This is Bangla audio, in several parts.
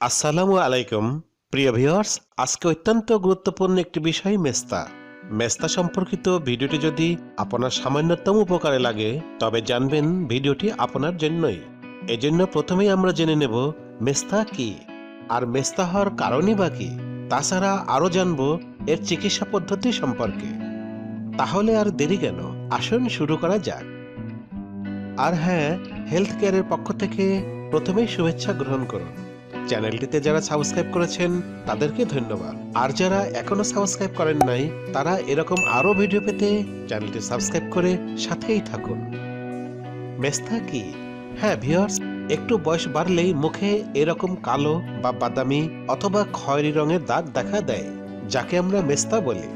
আসসালামু আলাইকুম, প্রিয় ভিউয়ার্স। আজকে অত্যন্ত গুরুত্বপূর্ণ একটি বিষয়, মেস্তা। মেস্তা সম্পর্কিত ভিডিওটি যদি আপনার সামান্যতম উপকারে লাগে, তবে জানবেন ভিডিওটি আপনার জন্যই। এজন্য প্রথমেই আমরা জেনে নেব, মেস্তা কি? আর মেস্তা হওয়ার কারণই বা কি? তাছাড়া আরও জানব এর চিকিৎসা পদ্ধতি সম্পর্কে। তাহলে আর দেরি কেন? আসুন শুরু করা যাক। আর হ্যাঁ হেলথ কেয়ারের পক্ষ থেকে প্রথমেই শুভেচ্ছা গ্রহণ করুন। চ্যানেলটিতে যারা সাবস্ক্রাইব করেছেন, তাদেরকে ধন্যবাদ। আর যারা এখনও সাবস্ক্রাইব করেন নাই, তারা এরকম আরও ভিডিও পেতে চ্যানেলটি সাবস্ক্রাইব করে সাথেই থাকুন। মেস্তা কি? হ্যাঁ ভিউয়ার্স, একটু বয়স বাড়লেই মুখে এরকম কালো বা বাদামি অথবা খয়েরি রঙের দাগ দেখা দেয়, যাকে আমরা মেস্তা বলি।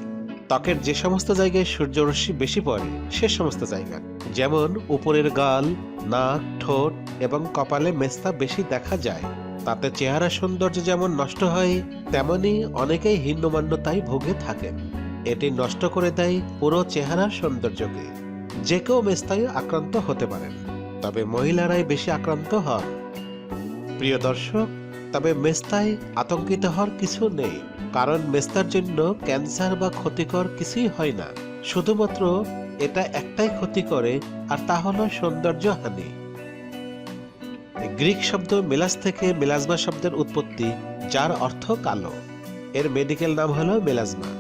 ত্বকের যে সমস্ত জায়গায় সূর্যরশ্মি বেশি পড়ে, সে সমস্ত জায়গা। যেমন উপরের গাল, নাক, ঠোঁট এবং কপালে মেস্তা বেশি দেখা যায়। তাতে চেহারা সৌন্দর্য যেমন নষ্ট হয়, তেমনি অনেকেই হীনমান্যতায় ভুগে থাকেন। এটি নষ্ট করে দেয় পুরো চেহারার সৌন্দর্যকে। যে কেউ মেস্তায় আক্রান্ত হতে পারেন, তবে মহিলারাই বেশি আক্রান্ত হন। প্রিয় দর্শক, তবে মেস্তায় আতঙ্কিত হওয়ার কিছু নেই, কারণ মেস্তার জন্য ক্যান্সার বা ক্ষতিকর কিছুই হয় না। শুধুমাত্র এটা একটাই ক্ষতি করে, আর তা হলো সৌন্দর্য হানি গ্রিক শব্দ মেলাস থেকে মেলাজমা শব্দের উৎপত্তি, যার অর্থ কালো। এর মেডিকেল নাম হল মেলাজমা।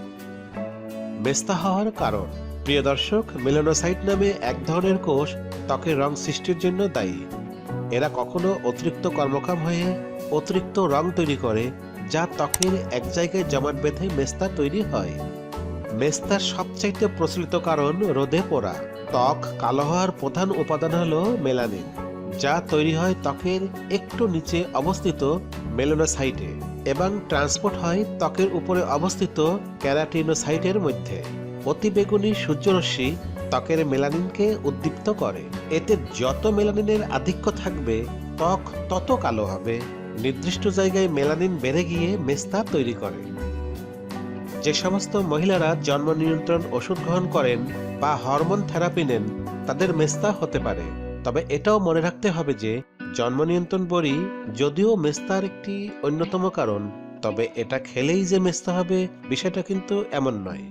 মেস্তা হওয়ার কারণ। প্রিয় দর্শক, মেলানোসাইট নামে এক ধরনের কোষ ত্বকের রং সৃষ্টির জন্য দায়ী। এরা কখনো অতিরিক্ত কর্মকাম হয়ে অতিরিক্ত রং তৈরি করে, যা ত্বকের এক জায়গায় জমাট বেঁধে মেস্তা তৈরি হয়। মেস্তার সবচাইতে প্রচলিত কারণ রোদে পোড়া। ত্বক কালো হওয়ার প্রধান উপাদান হল মেলানিন। যা তৈরি হয় ত্বকের একটু নিচে অবস্থিত মেলোনোসাইটে এবং ট্রান্সপোর্ট হয় ত্বকের উপরে অবস্থিত ক্যারাটিনোসাইটের মধ্যে। অতিবেগুনি সূর্যরশ্মি ত্বকের মেলানিনকে উদ্দীপ্ত করে। এতে যত মেলানিনের আধিক্য থাকবে, ত্বক তত কালো হবে। নির্দিষ্ট জায়গায় মেলানিন বেড়ে গিয়ে মেস্তা তৈরি করে। যে সমস্ত মহিলারা জন্ম নিয়ন্ত্রণ ওষুধ গ্রহণ করেন বা হরমোন থেরাপি নেন, তাদের মেস্তা হতে পারে। তবে এটাও মনে রাখতে হবে যে জন্ম নিয়ন্ত্রণ বড়ি যদিও মেস্তার একটি অন্যতম কারণ, তবে এটা খেলেই যে মেস্তা হবে বিষয়টা কিন্তু এমন নয়।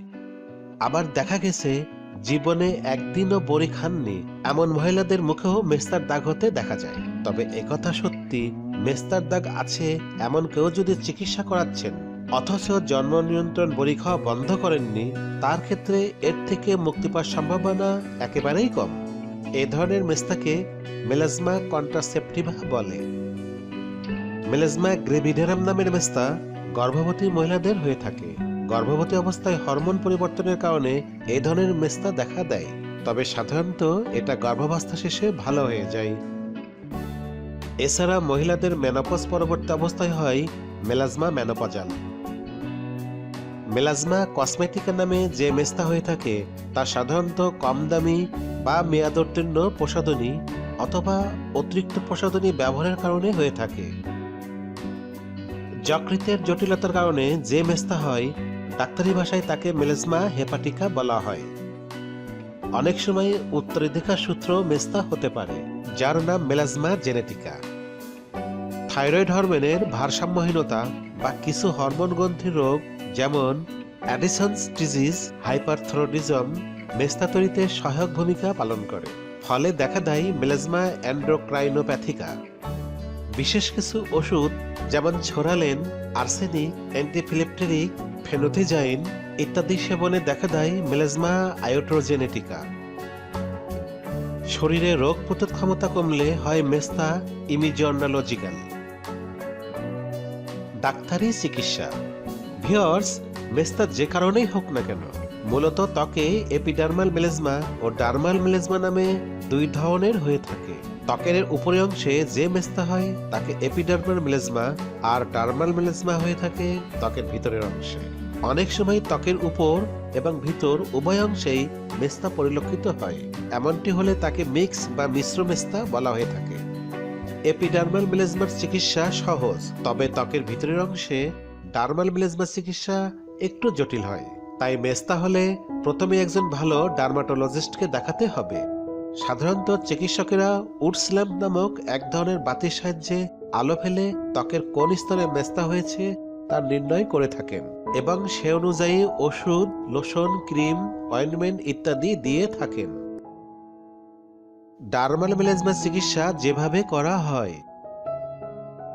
আবার দেখা গেছে, জীবনে একদিনও বড়ি খাননি এমন মহিলাদের মুখেও মেস্তার দাগ হতে দেখা যায়। তবে একথা সত্যি, মেস্তার দাগ আছে এমন কেউ যদি চিকিৎসা করাচ্ছেন, অথচ জন্ম নিয়ন্ত্রণ বড়ি খাওয়া বন্ধ করেননি, তার ক্ষেত্রে এর থেকে মুক্তি পাওয়ার সম্ভাবনা একেবারেই কম। এ ধরনের মেস্তাকে মেলাজমা কন্ট্রাসেপটিভা বলে। মেলাজমা গ্রেভিডেরাম নামের মেস্তা গর্ভবতী মহিলাদের হয়ে থাকে। গর্ভবতী অবস্থায় হরমোন পরিবর্তনের কারণে এই ধরনের মেস্তা দেখা দেয়। তবে সাধারণত এটা গর্ভাবস্থা শেষে ভালো হয়ে যায়। এছাড়া মহিলাদের মেনোপজ পরবর্তী অবস্থায় হয় মেলাজমা মেনোপজাল। মেলাজমা কসমেটিকা নামে যে মেস্তা হয়ে থাকে, তা সাধারণত কম দামি বা মেয়াদোত্তীর্ণ প্রসাধনী অথবা অতিরিক্ত প্রসাধনী ব্যবহারের কারণে হয়ে থাকে। যকৃতের জটিলতার কারণে যে মেস্তা হয়, ডাক্তারি ভাষায় তাকে মেলেজমা হেপাটিকা বলা হয়। অনেক সময় উত্তরাধিকার সূত্র মেস্তা হতে পারে, যার নাম মেলাজমা জেনেটিকা। থাইরয়েড হরমোনের ভারসাম্যহীনতা বা কিছু হরমোন গ্রন্থির রোগ যেমন অ্যাডিসন্স ডিজিজ, হাইপারথ্রোডিজম মেস্তা তৈরিতে সহায়ক ভূমিকা পালন করে। ফলে দেখা দেয় মেলাজমা অ্যান্ড্রোক্রাইনোপ্যাথিকা। বিশেষ কিছু ওষুধ যেমন ছোরালেন, আর্সেনিক অ্যান্টিফিলেপটেরিক ফেনোথিজাইন ইত্যাদি সেবনে দেখা দেয় মেলাজমা আয়োট্রোজেনেটিকা। শরীরে রোগ প্রতিরোধ ক্ষমতা কমলে হয় মেস্তা ইমিজর্নালজিক্যাল ডাক্তারি চিকিৎসা। ভিওর্স মেস্তা যে কারণেই হোক না কেন, মূলত ত্বকে এপিডার্মাল মেলেজমা ও ডার্মাল মেলেজমা নামে দুই ধরনের হয়ে থাকে। ত্বকের উপরে অংশে যে মেস্তা হয়, তাকে এপিডার্মাল মেলেজমা আর ডার্মাল মেলেজমা হয়ে থাকে ত্বকের ভিতরের অংশে। অনেক সময় ত্বকের উপর এবং ভিতর উভয় অংশেই মেস্তা পরিলক্ষিত হয়। এমনটি হলে তাকে মিক্স বা মিশ্র মেস্তা বলা হয়ে থাকে। এপিডার্মাল মেলেজমার চিকিৎসা সহজ, তবে ত্বকের ভিতরের অংশে ডার্মাল মেলেজমার চিকিৎসা একটু জটিল হয়। তাই মেস্তা হলে প্রথমে একজন ভালো ডার্মাটোলজিস্টকে দেখাতে হবে। সাধারণত চিকিৎসকেরা উডস্ল্যাম্প নামক এক ধরনের বাতির সাহায্যে আলো ফেলে ত্বকের কোন স্তরে মেস্তা হয়েছে তার নির্ণয় করে থাকেন এবং সে অনুযায়ী ওষুধ, লোশন, ক্রিম অয়েন্টমেন্ট ইত্যাদি দিয়ে থাকেন। ডার্মাল মেলাজমা চিকিৎসা যেভাবে করা হয়।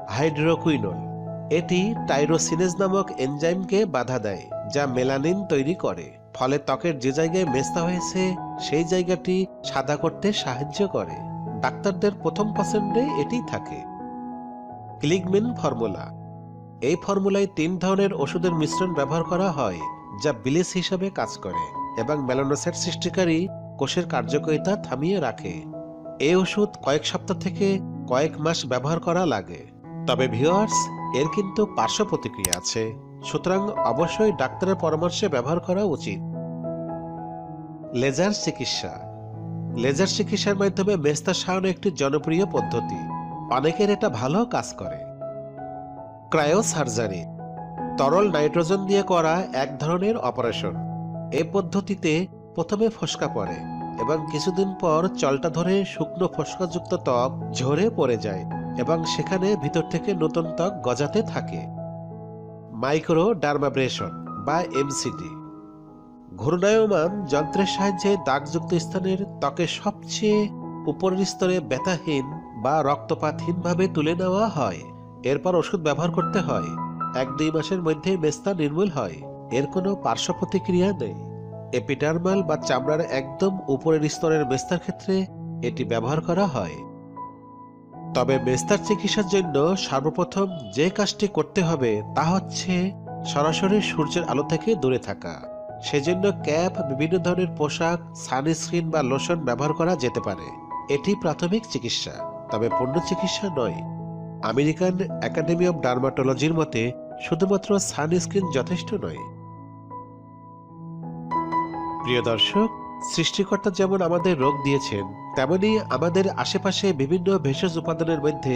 হাইড্রোকুইনল এটি টাইরোসিনেজ নামক এনজাইমকে বাধা দেয়, যা মেলানিন তৈরি করে। ফলে ত্বকের যে জায়গায় মেস্তা হয়েছে, সেই জায়গাটি সাদা করতে সাহায্য করে। ডাক্তারদের প্রথম পছন্দে এটি থাকে। ক্লিগমিন ফর্মুলা। এই ফর্মুলায় তিন ধরনের ওষুধের মিশ্রণ ব্যবহার করা হয়, যা বিলিস হিসাবে কাজ করে এবং মেলানোসাইট সৃষ্টিকারী কোষের কার্যকারিতা থামিয়ে রাখে। এই ওষুধ কয়েক সপ্তাহ থেকে কয়েক মাস ব্যবহার করা লাগে। তবে ভিউয়ার্স এর কিন্তু পার্শ্ব প্রতিক্রিয়া আছে। সুতরাং অবশ্যই ডাক্তারের পরামর্শে ব্যবহার করা উচিত। লেজার চিকিৎসা। লেজার চিকিৎসার মাধ্যমে মেস্তা সারানো একটি জনপ্রিয় পদ্ধতি। অনেকের এটা ভালো কাজ করে। ক্রায়ো সার্জারি তরল নাইট্রোজেন দিয়ে করা এক ধরনের অপারেশন। এ পদ্ধতিতে প্রথমে ফসকা পড়ে এবং কিছুদিন পর চলটা ধরে শুকনো ফসকাযুক্ত ত্বক ঝরে পড়ে যায়। এবং সেখানে ভিতর থেকে নতুন ত্বক গজাতে থাকে। মাইক্রো ডার্মাব্রেশন বা এমসিডি ঘূর্ণায়মান যন্ত্রের সাহায্যে দাগযুক্ত স্থানের ত্বকের সবচেয়ে উপরের স্তরে ব্যথাহীন বা রক্তপাতহীনভাবে তুলে নেওয়া হয়। এরপর ওষুধ ব্যবহার করতে হয়। এক দুই মাসের মধ্যে মেস্তা নির্মূল হয়। এর কোনো পার্শ্ব প্রতিক্রিয়া নেই। এপিডার্মাল বা চামড়ার একদম উপরের স্তরের মেস্তার ক্ষেত্রে এটি ব্যবহার করা হয়। তবে মেস্তার চিকিৎসার জন্য সর্বপ্রথম যে কাজটি করতে হবে তা হচ্ছে সরাসরি সূর্যের আলো থেকে দূরে থাকা। সেজন্য ক্যাপ, বিভিন্ন ধরনের পোশাক, সানস্ক্রিন বা লোশন ব্যবহার করা যেতে পারে। এটি প্রাথমিক চিকিৎসা, তবে পূর্ণ চিকিৎসা নয়। আমেরিকান একাডেমি অব ডার্মাটোলজির মতে শুধুমাত্র সানস্ক্রিন যথেষ্ট নয়। প্রিয় দর্শক সৃষ্টিকর্তা যেমন আমাদের রোগ দিয়েছেন, তেমনি আমাদের আশেপাশে বিভিন্ন ভেষজ উপাদানের মধ্যে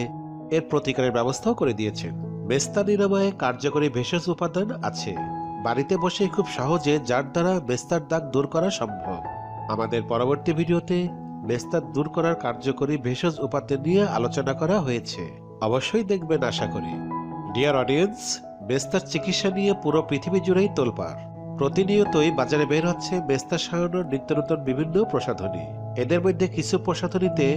এর প্রতিকারের ব্যবস্থাও করে দিয়েছেন। মেস্তা নিরাময়ে কার্যকরী ভেষজ উপাদান আছে। বাড়িতে বসে খুব সহজে যার দ্বারা মেস্তার দাগ দূর করা সম্ভব। আমাদের পরবর্তী ভিডিওতে মেস্তার দূর করার কার্যকরী ভেষজ উপাদান নিয়ে আলোচনা করা হয়েছে। অবশ্যই দেখবেন আশা করি। ডিয়ার অডিয়েন্স মেস্তার চিকিৎসা নিয়ে পুরো পৃথিবী জুড়েই তোলপাড়। প্রতিনিয়তই বাজারে বের হচ্ছে মেস্তা সারানোর নিত্য নতুন বিভিন্ন প্রসাধনী। এদের মধ্যে কিছু প্রসাধনীতে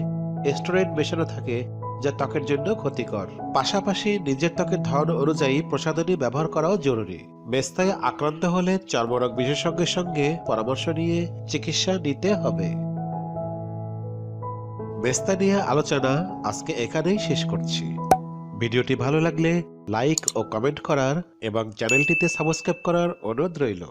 স্টেরয়েড মেশানো থাকে যা ত্বকের জন্য ক্ষতিকর। পাশাপাশি নিজের ত্বকের ধরন অনুযায়ী প্রসাধনী ব্যবহার করাও জরুরি। মেস্তায় আক্রান্ত হলে চর্মরোগ বিশেষজ্ঞের সঙ্গে পরামর্শ নিয়ে চিকিৎসা নিতে হবে। মেস্তা নিয়ে আলোচনা আজকে এখানেই শেষ করছি। ভিডিওটি ভালো লাগলে লাইক ও কমেন্ট করার এবং চ্যানেলটিতে সাবস্ক্রাইব করার অনুরোধ রইল।